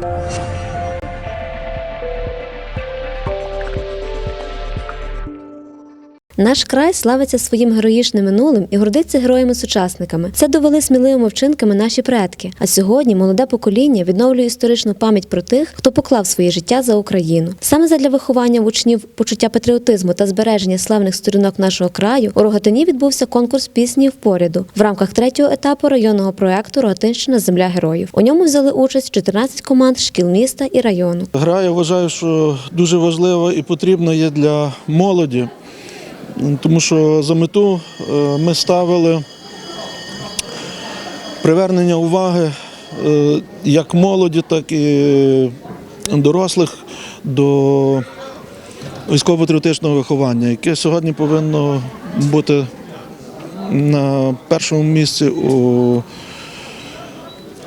Thank you. Наш край славиться своїм героїчним минулим і гордиться героями-сучасниками. Це довели сміливими вчинками наші предки. А сьогодні молоде покоління відновлює історичну пам'ять про тих, хто поклав своє життя за Україну. Саме задля виховання в учнів почуття патріотизму та збереження славних сторінок нашого краю у Рогатині відбувся конкурс пісні в поряду в рамках третього етапу районного проекту Рогатинщина Земля героїв. У ньому взяли участь 14 команд шкіл міста і району. Гра, я вважаю, що дуже важлива і потрібна є для молоді, тому що за мету е, ми ставили привернення уваги е, як молоді, так і дорослих до військово-патріотичного виховання, яке сьогодні повинно бути на першому місці у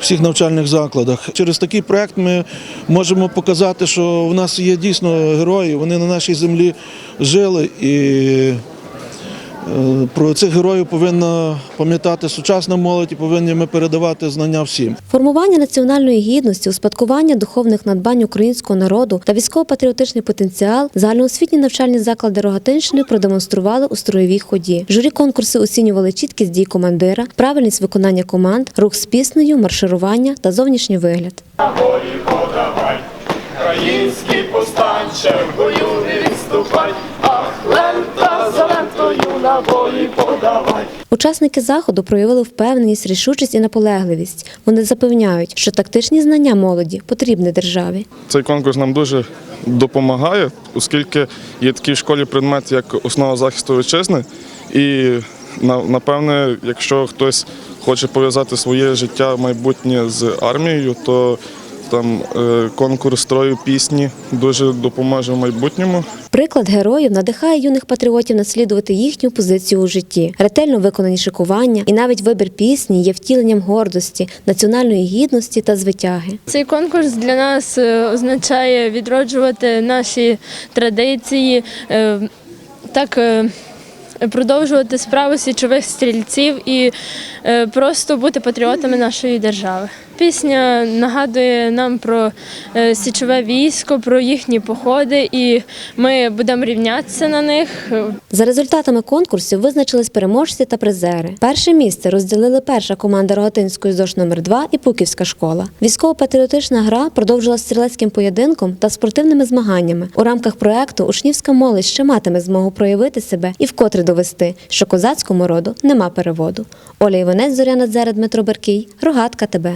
всіх навчальних закладах. Через такий проект ми можемо показати, що в нас є дійсно герої, вони на нашій землі жили і про цих героїв повинна пам'ятати сучасна молодь і повинні ми передавати знання всім. Формування національної гідності, успадкування духовних надбань українського народу та військово-патріотичний потенціал загальноосвітні навчальні заклади Рогатинщини продемонстрували у строєвій ході. Журі конкурсу оцінювали чіткість дій командира, правильність виконання команд, рух з піснею, марширування та зовнішній вигляд. Бої подавай, український повстанче, в бою не відступай, ах, лентою на бої подавай. Учасники заходу проявили впевненість, рішучість і наполегливість. Вони запевняють, що тактичні знання молоді потрібні державі. Цей конкурс нам дуже допомагає, оскільки є такий в школі предмет, як основа захисту вітчизни. І на- напевне, якщо хтось хоче пов'язати своє життя майбутнє з армією, то там е, конкурс строю пісні дуже допоможе в майбутньому. Приклад героїв надихає юних патріотів наслідувати їхню позицію у житті. Ретельно виконані шикування і навіть вибір пісні є втіленням гордості, національної гідності та звитяги. Цей конкурс для нас е, означає відроджувати наші традиції, е, так продовжувати справу січових стрільців і просто бути патріотами нашої держави. Пісня нагадує нам про е, січове військо, про їхні походи, і ми будемо рівнятися на них. За результатами конкурсів визначились переможці та призери. Перше місце розділили перша команда Рогатинської ЗОШ номер 2 і Пуківська школа. Військово-патріотична гра продовжилась стрілецьким поєдинком та спортивними змаганнями. У рамках проекту учнівська молодь ще матиме змогу проявити себе і вкотре довести, що козацькому роду нема переводу. Оля Іванець, Зоряна Дзера, Дмитро Беркій, Рогатка ТБ.